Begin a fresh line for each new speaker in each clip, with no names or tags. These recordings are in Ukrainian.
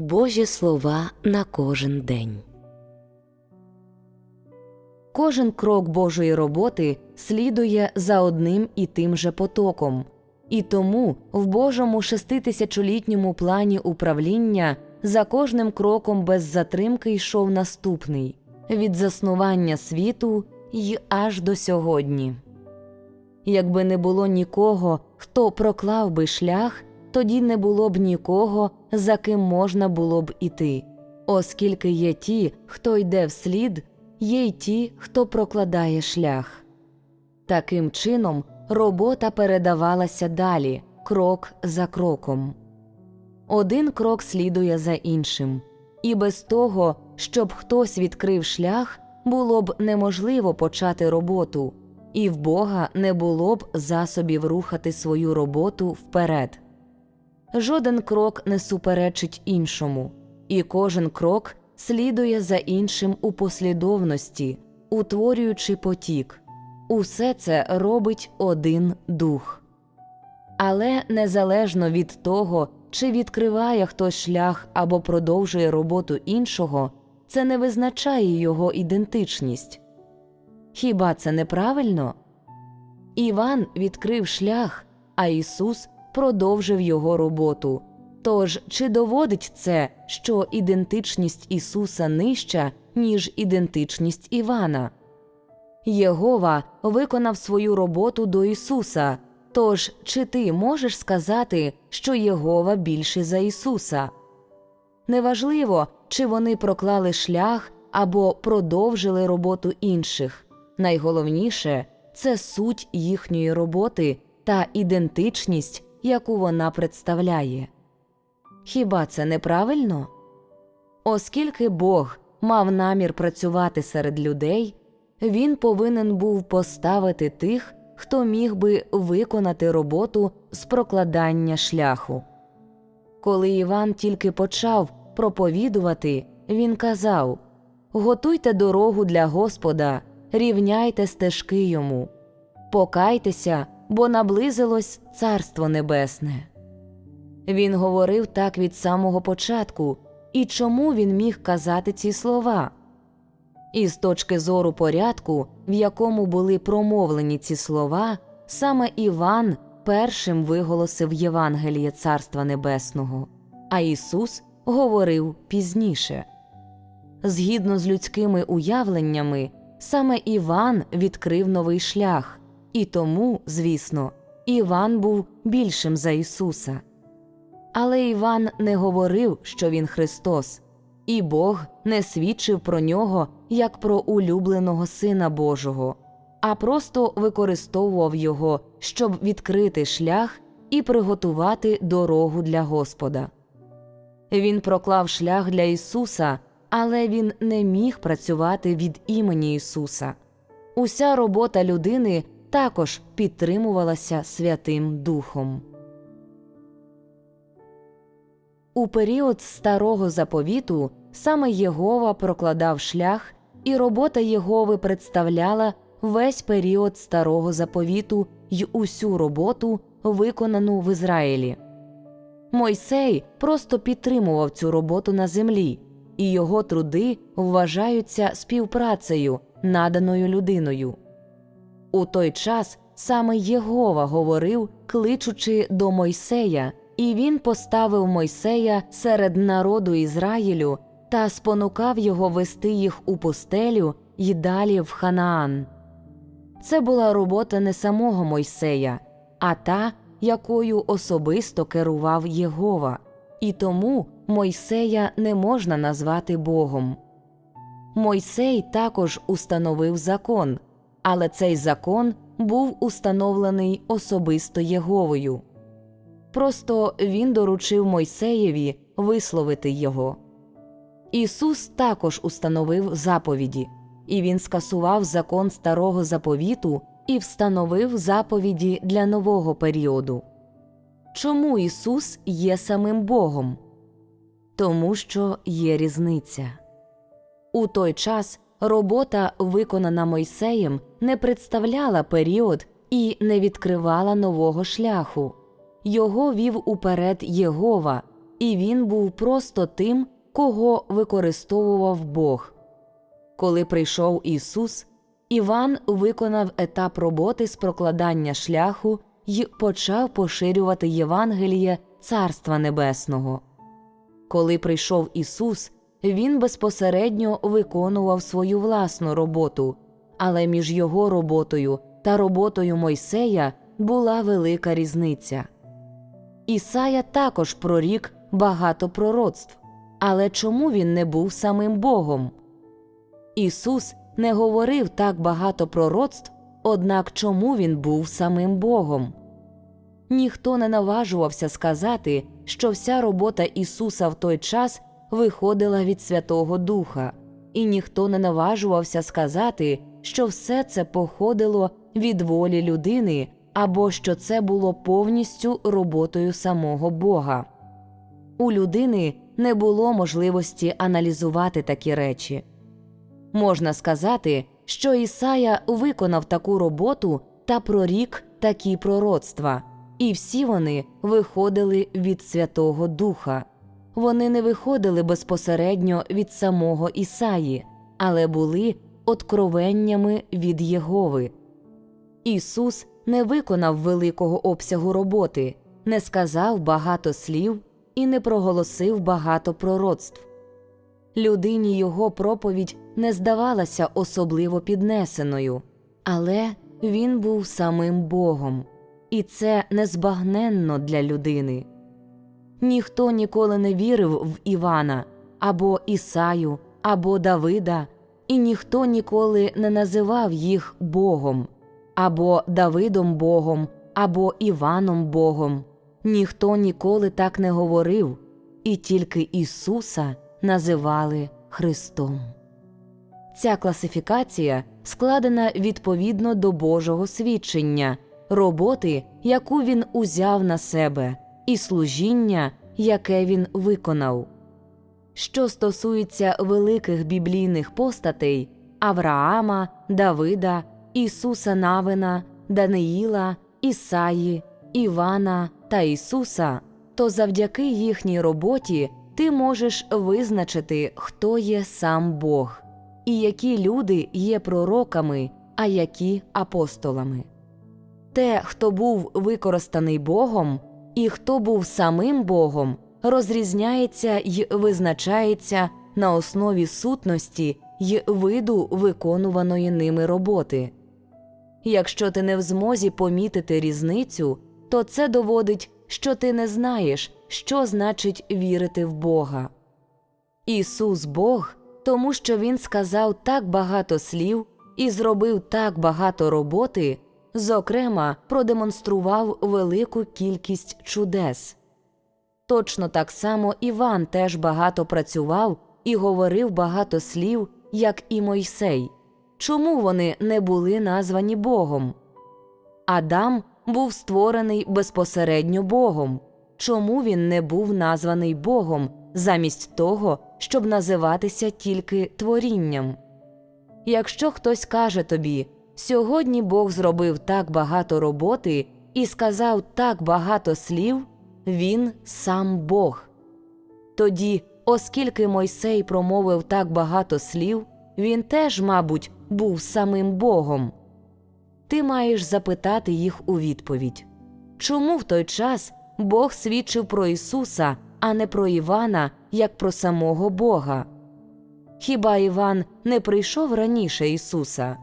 Божі слова на кожен день. Кожен крок Божої роботи слідує за одним і тим же потоком, і тому в Божому шеститисячолітньому плані управління за кожним кроком без затримки йшов наступний від заснування світу й аж до сьогодні. Якби не було нікого, хто проклав би шлях, тоді не було б нікого, за ким можна було б іти, оскільки є ті, хто йде вслід, є й ті, хто прокладає шлях. Таким чином, робота передавалася далі, крок за кроком. Один крок слідує за іншим, і без того, щоб хтось відкрив шлях, було б неможливо почати роботу, і в Бога не було б засобів рухати свою роботу вперед. Жоден крок не суперечить іншому, і кожен крок слідує за іншим у послідовності, утворюючи потік. Усе це робить один дух. Але незалежно від того, чи відкриває хтось шлях або продовжує роботу іншого, це не визначає його ідентичність. Хіба це неправильно? Іван відкрив шлях, а Ісус продовжив його роботу. Тож чи доводить це, що ідентичність Ісуса нижча, ніж ідентичність Івана? Єгова виконав свою роботу до Ісуса. Тож чи ти можеш сказати, що Єгова більше за Ісуса? Неважливо, чи вони проклали шлях або продовжили роботу інших. Найголовніше це суть їхньої роботи та ідентичність, яку вона представляє. Хіба це неправильно? Оскільки Бог мав намір працювати серед людей, він повинен був поставити тих, хто міг би виконати роботу з прокладання шляху. Коли Іван тільки почав проповідувати, він казав Готуйте дорогу для Господа, рівняйте стежки йому, покайтеся, бо наблизилось Царство Небесне. Він говорив так від самого початку, і чому він міг казати ці слова? І з точки зору порядку, в якому були промовлені ці слова, саме Іван першим виголосив Євангеліє Царства Небесного, а Ісус говорив пізніше. Згідно з людськими уявленнями, саме Іван відкрив новий шлях, і тому, звісно, Іван був більшим за Ісуса. Але Іван не говорив, що Він Христос, і Бог не свідчив про нього як про улюбленого Сина Божого, а просто використовував його, щоб відкрити шлях і приготувати дорогу для Господа. Він проклав шлях для Ісуса, але він не міг працювати від імені Ісуса. Уся робота людини також підтримувалася Святим Духом. У період старого заповіту саме Єгова прокладав шлях, і робота Єгови представляла весь період старого заповіту й усю роботу, виконану в Ізраїлі. Мойсей просто підтримував цю роботу на землі, і його труди вважаються співпрацею, наданою людиною. У той час саме Єгова говорив, кличучи до Мойсея, і він поставив Мойсея серед народу Ізраїлю та спонукав його вести їх у пустелю й далі в Ханаан. Це була робота не самого Мойсея, а та, якою особисто керував Єгова, і тому Мойсея не можна назвати Богом. Мойсей також установив закон, але цей закон був установлений особисто Єговою. Просто він доручив Мойсеєві висловити його. Ісус також установив заповіді, і Він скасував закон старого заповіту і встановив заповіді для нового періоду. Чому Ісус є самим Богом? Тому що є різниця. У той час робота, виконана Мойсеєм, не представляла період і не відкривала нового шляху. Його вів уперед Єгова, і він був просто тим, кого використовував Бог. Коли прийшов Ісус, Іван виконав етап роботи з прокладання шляху й почав поширювати Євангеліє Царства Небесного. Коли прийшов Ісус, Він безпосередньо виконував свою власну роботу, але між його роботою та роботою Мойсея була велика різниця. Ісая також прорік багато пророцтв, але чому він не був самим Богом? Ісус не говорив так багато пророцтв, однак чому він був самим Богом? Ніхто не наважувався сказати, що вся робота Ісуса в той час виходила від Святого Духа, і ніхто не наважувався сказати, що все це походило від волі людини або що це було повністю роботою самого Бога. У людини не було можливості аналізувати такі речі. Можна сказати, що Ісая виконав таку роботу та прорік такі пророцтва, і всі вони виходили від Святого Духа. Вони не виходили безпосередньо від самого Ісаї, але були откровеннями від Єгови. Ісус не виконав великого обсягу роботи, не сказав багато слів і не проголосив багато пророцтв. Людині його проповідь не здавалася особливо піднесеною, але він був самим Богом, і це незбагненно для людини. Ніхто ніколи не вірив в Івана або Ісаю, або Давида, і ніхто ніколи не називав їх Богом, або Давидом Богом, або Іваном Богом. Ніхто ніколи так не говорив, і тільки Ісуса називали Христом. Ця класифікація складена відповідно до Божого свідчення, роботи, яку він узяв на себе, і служіння, яке він виконав. Що стосується великих біблійних постатей Авраама, Давида, Ісуса Навина, Даниїла, Ісаї, Івана та Ісуса, то завдяки їхній роботі ти можеш визначити, хто є сам Бог, і які люди є пророками, а які апостолами. Те, хто був використаний Богом, і хто був самим Богом, розрізняється й визначається на основі сутності й виду виконуваної ними роботи. Якщо ти не в змозі помітити різницю, то це доводить, що ти не знаєш, що значить вірити в Бога. Ісус Бог, тому що Він сказав так багато слів і зробив так багато роботи, зокрема, продемонстрував велику кількість чудес. Точно так само Іван теж багато працював і говорив багато слів, як і Мойсей. Чому вони не були названі Богом? Адам був створений безпосередньо Богом. Чому він не був названий Богом замість того, щоб називатися тільки творінням? Якщо хтось каже тобі, сьогодні Бог зробив так багато роботи і сказав так багато слів, він сам Бог. Тоді, оскільки Мойсей промовив так багато слів, він теж, мабуть, був самим Богом. Ти маєш запитати їх у відповідь чому в той час Бог свідчив про Ісуса, а не про Івана, як про самого Бога? Хіба Іван не прийшов раніше Ісуса?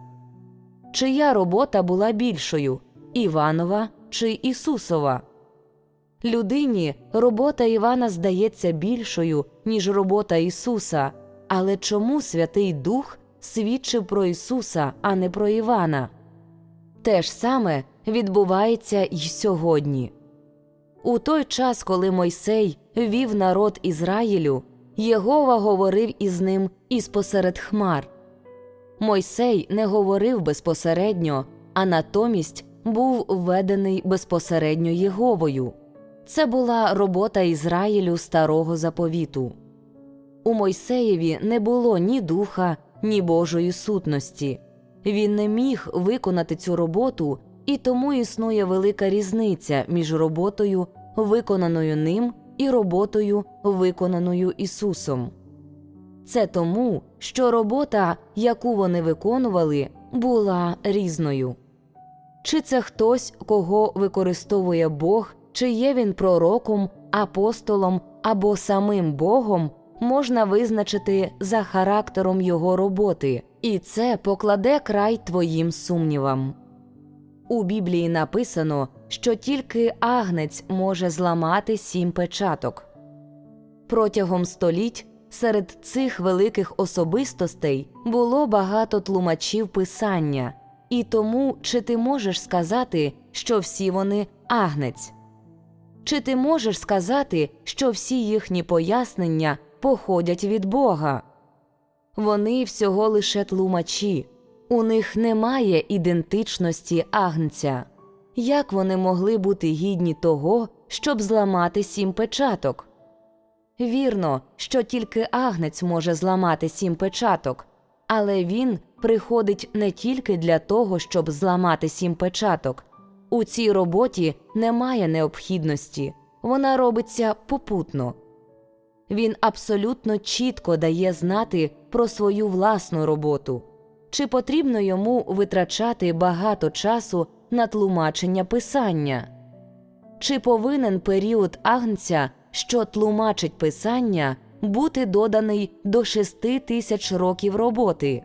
Чия робота була більшою Іванова чи Ісусова? Людині робота Івана здається більшою, ніж робота Ісуса, але чому Святий Дух свідчив про Ісуса, а не про Івана? Те ж саме відбувається й сьогодні. У той час, коли Мойсей вів народ Ізраїлю, Єгова говорив із ним із посеред хмар. Мойсей не говорив безпосередньо, а натомість був введений безпосередньо Єговою. Це була робота Ізраїлю старого заповіту. У Мойсеєві не було ні духа, ні Божої сутності. Він не міг виконати цю роботу, і тому існує велика різниця між роботою, виконаною ним, і роботою, виконаною Ісусом. Це тому, що робота, яку вони виконували, була різною. Чи це хтось, кого використовує Бог, чи є він пророком, апостолом або самим Богом, можна визначити за характером його роботи, і це покладе край твоїм сумнівам. У Біблії написано, що тільки агнець може зламати сім печаток. Протягом століть серед цих великих особистостей було багато тлумачів писання, і тому чи ти можеш сказати, що всі вони агнець? Чи ти можеш сказати, що всі їхні пояснення походять від Бога? Вони всього лише тлумачі, у них немає ідентичності агнця. Як вони могли бути гідні того, щоб зламати сім печаток? Вірно, що тільки агнець може зламати сім печаток, але він приходить не тільки для того, щоб зламати сім печаток. У цій роботі немає необхідності, вона робиться попутно. Він абсолютно чітко дає знати про свою власну роботу. Чи потрібно йому витрачати багато часу на тлумачення писання? Чи повинен період агнця, що тлумачить писання, бути доданий до шести тисяч років роботи?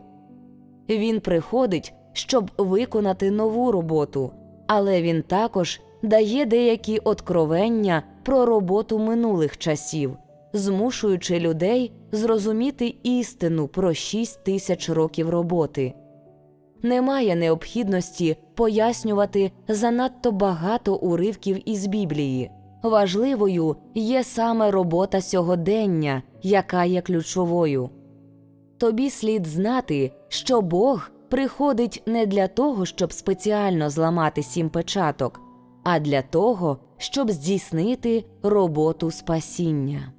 Він приходить, щоб виконати нову роботу, але він також дає деякі откровення про роботу минулих часів, змушуючи людей зрозуміти істину про шість тисяч років роботи. Немає необхідності пояснювати занадто багато уривків із Біблії. Важливою є саме робота сьогодення, яка є ключовою. Тобі слід знати, що Бог приходить не для того, щоб спеціально зламати сім печаток, а для того, щоб здійснити роботу спасіння.